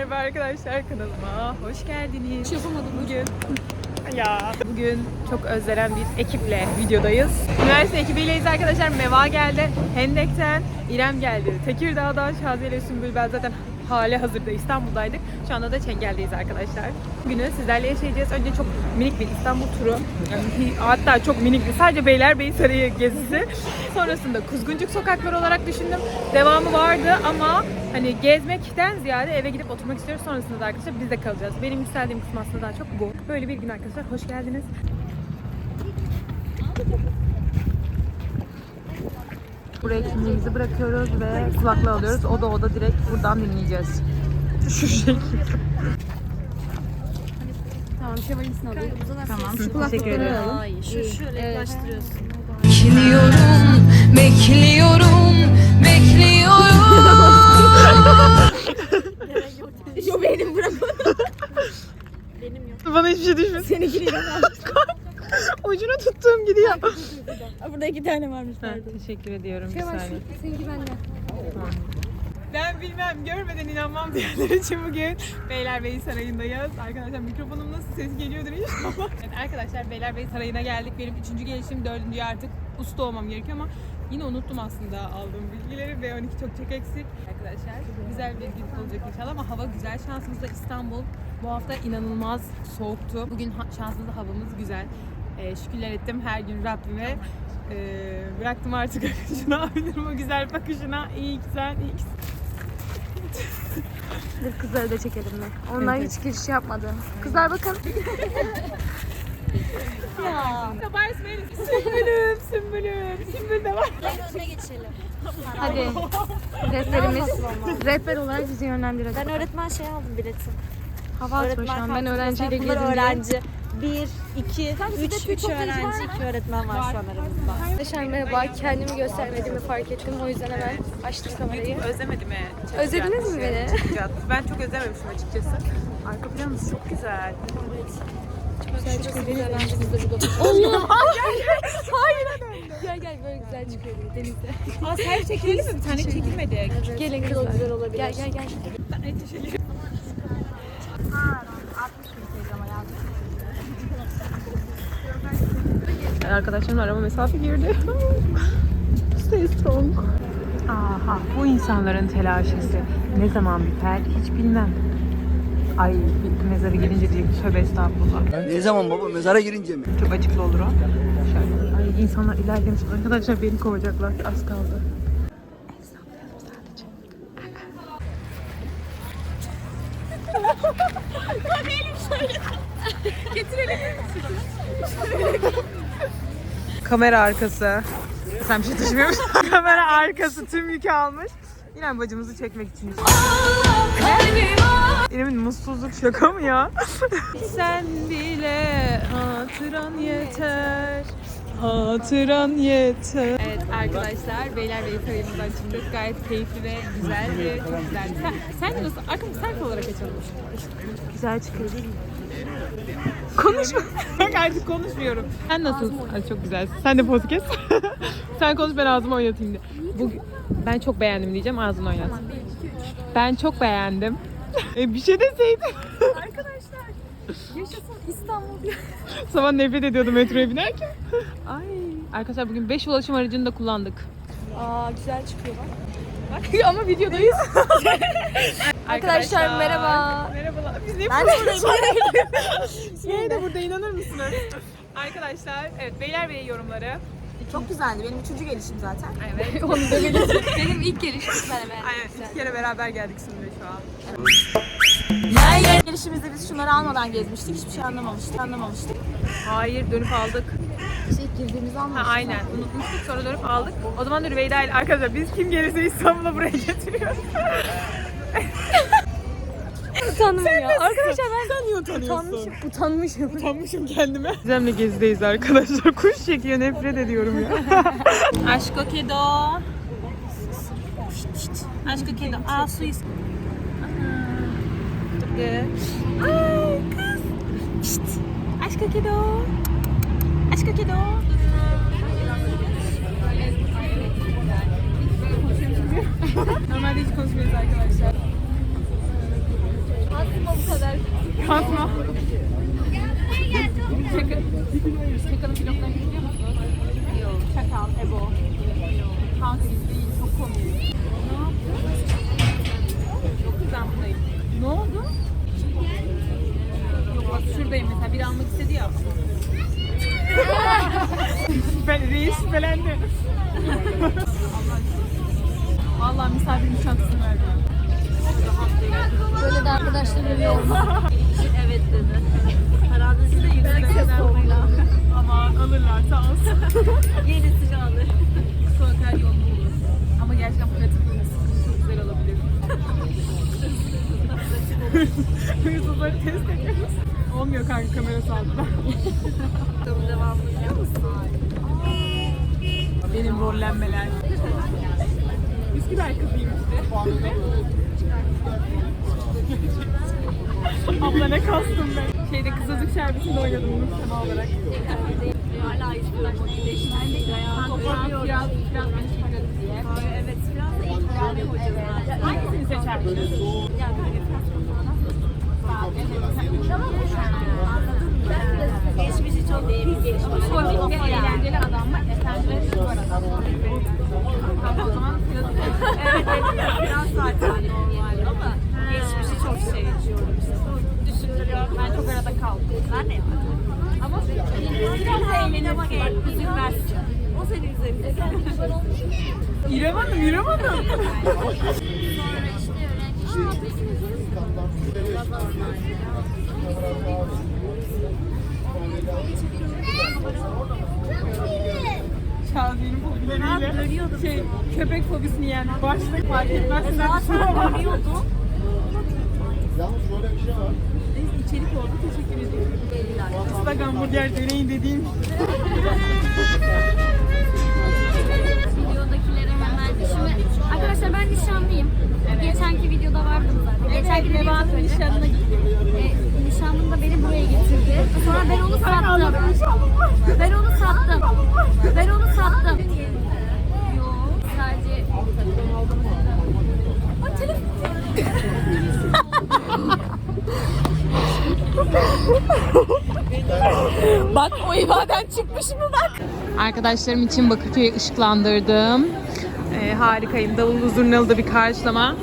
Merhaba arkadaşlar kanalıma hoş geldiniz. Hiç yapamadım Bugün ya bugün çok özlenen bir ekiple videodayız. Üniversite ekibiyleyiz arkadaşlar. Meva geldi. Hendek'ten İrem geldi. Tekirdağ'dan Şaziye ile Sümbül ben zaten hali hazırda İstanbul'daydık. Şu anda da Çengel'deyiz arkadaşlar. Bugünü sizlerle yaşayacağız. Önce çok minik bir İstanbul turu. Yani hatta çok minik bir sadece Beylerbeyi Sarayı gezisi. Sonrasında Kuzguncuk sokakları olarak düşündüm. Devamı vardı ama hani gezmekten ziyade eve gidip oturmak istiyoruz. Sonrasında da arkadaşlar biz de kalacağız. Benim yükseldiğim kısım aslında daha çok bu. Böyle bir gün arkadaşlar. Hoş geldiniz. Buraya kimliğimizi bırakıyoruz ve kulaklığı alıyoruz. O da o da direkt buradan dinleyeceğiz. Şu şekilde. Tamam şevalisini alayım. Tamam. Teşekkür ederim. Şu şöyle yaklaştırıyorsun. Bekliyorum, bekliyorum, Ucunu tuttuğum gidiyor. Burada iki tane varmış Ha, pardon. teşekkür ediyorum. Bir Şevval saniye. seninki bende. Ben bilmem, görmeden inanmam diyenler için bugün Beylerbeyi Sarayı'ndayız. Arkadaşlar mikrofonum nasıl ses geliyordur inşallah. Evet, arkadaşlar Beylerbeyi Sarayı'na geldik. Benim üçüncü gelişim, dördüncüye artık usta olmam gerekiyor ama yine unuttum aslında aldığım bilgileri. B12 çok çok eksik. Arkadaşlar güzel bir gün olacak inşallah ama hava güzel. Şansımızda İstanbul bu hafta inanılmaz soğuktu. Bugün ha- şansımızda havamız güzel. Ee, şükürler ettim her gün Rabbime. Ee, bıraktım artık akışına, abinin o güzel bakışına. İyi ki sen, iyi ki Dur kızları da çekelim mi? Onlar Evet, hiç giriş yapmadı. Kızlar bakın. ya. Sabahs benim. Sümbülüm, sümbülüm. Sümbül de var. Hadi. Rehberimiz. Rehber olarak bizi yönlendirecek. Ben öğretmen şey aldım biletim. Hava şu an. Ben öğrenciyle Bunlar gezdim. öğrenci. Bir, iki, üç, üç öğrenci, iki öğretmen var şu an aramızda. Arkadaşlar merhaba. Kendimi göstermediğimi fark ettim. O yüzden hemen açtım kamerayı. Özlemedim mi? Özlediniz mi beni? Ben çok özlememişim açıkçası. Arka planımız çok güzel. Güzel çıkıyor. Deniz öğrencimiz de burada. Allah! gel gel. Hayır Gel gel böyle güzel çıkıyor denizde. Aa selfie çekilelim mi? Bir tane çekilmedik. Gelin kızlar. Güzel olabilir. Gel gel gel. Ben endişeliyim. Arkadaşlarım arama mesafe girdi. Stay strong. Aha bu insanların telaşesi ne zaman biter hiç bilmem. Ay bir mezarı gelince diye tövbe estağfurullah. Ne zaman baba mezara girince mi? Çok açıklı olur o. Şöyle. Ay insanlar ilerlemiş. Arkadaşlar beni kovacaklar. Az kaldı. Kamera arkası. Sen bir şey taşımıyor musun? Kamera arkası tüm yükü almış. İrem bacımızı çekmek için. İrem'in mutsuzluk şaka mı ya? Sen bile hatıran yeter. Hatıran yeter. Arkadaşlar Beylerbeyi Sarayı'ndan çıktık. Gayet keyifli ve güzel ve çok güzel. Sen, sen de nasıl? Arkamı selfie olarak açalım. Güzel çıkıyor değil mi? Konuşma. Bak artık konuşmuyorum. Sen nasılsın? Ay çok güzelsin. Sen de podcast. Sen konuş ben ağzımı oynatayım diye. Bugün, ben çok beğendim diyeceğim ağzını oynat. Ben çok beğendim. e, bir şey deseydin. Yaşasın İstanbul diye. Sabah nefret ediyordum metroya binerken. Ay. Arkadaşlar bugün 5 ulaşım aracını da kullandık. Aa güzel çıkıyor bak. Ama videodayız. Arkadaşlar, merhaba. Merhabalar. Biz niye Ben. Yine de burada inanır mısınız? Arkadaşlar evet Beylerbeyi yorumları. Çok güzeldi. Benim üçüncü gelişim zaten. Evet. Onu da bilirsin. Benim ilk gelişim ben hemen. Aynen iki kere beraber geldik şimdi şu an. Gelişimizde biz şunları almadan gezmiştik. Hiçbir şey anlamamıştık. Anlamamıştık. Hayır dönüp aldık. Şey girdiğimizi Ha, anlamıştım. aynen unutmuştuk sonra dönüp aldık. O zaman da Rüveyda ile arkadaşlar biz kim gelirse İstanbul'a buraya getiriyoruz. Ya. Arkadaşlar ben Sen niye utanıyorsun? utanmışım. Utanmışım. Utanmışım kendime. Gizem'le gezideyiz arkadaşlar. Kuş çekiyor nefret ediyorum ya. Aşko kedo. Aşko kedo. Aa su is. Ay kız. Şşt. Aşko kedo. Aşko kedo. Normalde hiç konuşmuyoruz arkadaşlar. Bu kadar. Kasma. Çakal. Çakalın ben reis şüphelendi. Vallahi misafirin çantasını verdi. Böyle de arkadaşlar oluyor. Evet dedi. Da yüksek Kanka kamera. Bakalım devamını biliyor musun? Benim rollenmeler. Üsküdar kızıyım işte. Abla ne kastım ben. Şeyde Kızılcık Şerbeti'nde oynadım Mustafa olarak. Hala hiçbir motivleşmedik. Toplam biraz, biraz çıkarır diye. Evet biraz da ikram hocam. Hangisini seçerdiniz? Yani böyle Geçmişi çok değil, geçmiş. Komik ve eğlenceli adam mı? Efendi ve spor adam o zaman Evet, biraz zaten normal ama geçmişi çok seviyorum düşündürüyor. Ben çok arada kaldım. Ben de yaparım. Ama Biraz da eğlenmek üzülmezsin. O seni üzebilir. İrem Hanım, İrem Hanım. Sonra işte öğrenci işi yapıyorsunuz. Şaziye'nin fobileriyle şey, köpek fobisini yiyen başlık fark etmezsin. Zaten görüyordum. Neyse içerik oldu. Teşekkür ediyorum. Islak hamburger deneyin dediğim. Videodakilere hemen. Şimdi arkadaşlar ben nişanlıyım. Geçenki videoda vardım zaten. Geçenki videoda Nebahat'ın nişanına gittim. e, nişanlım da beni buraya getirdi. Sonra ben onu sattım. Ben onu sattım. Ben onu sattım. Yok sadece Aa, telefon. Bak o ifaden çıkmış mı bak. Arkadaşlarım için Bakırköy'ü ışıklandırdım. Ee, harikayım. Davul zurnalı da bir karşılama.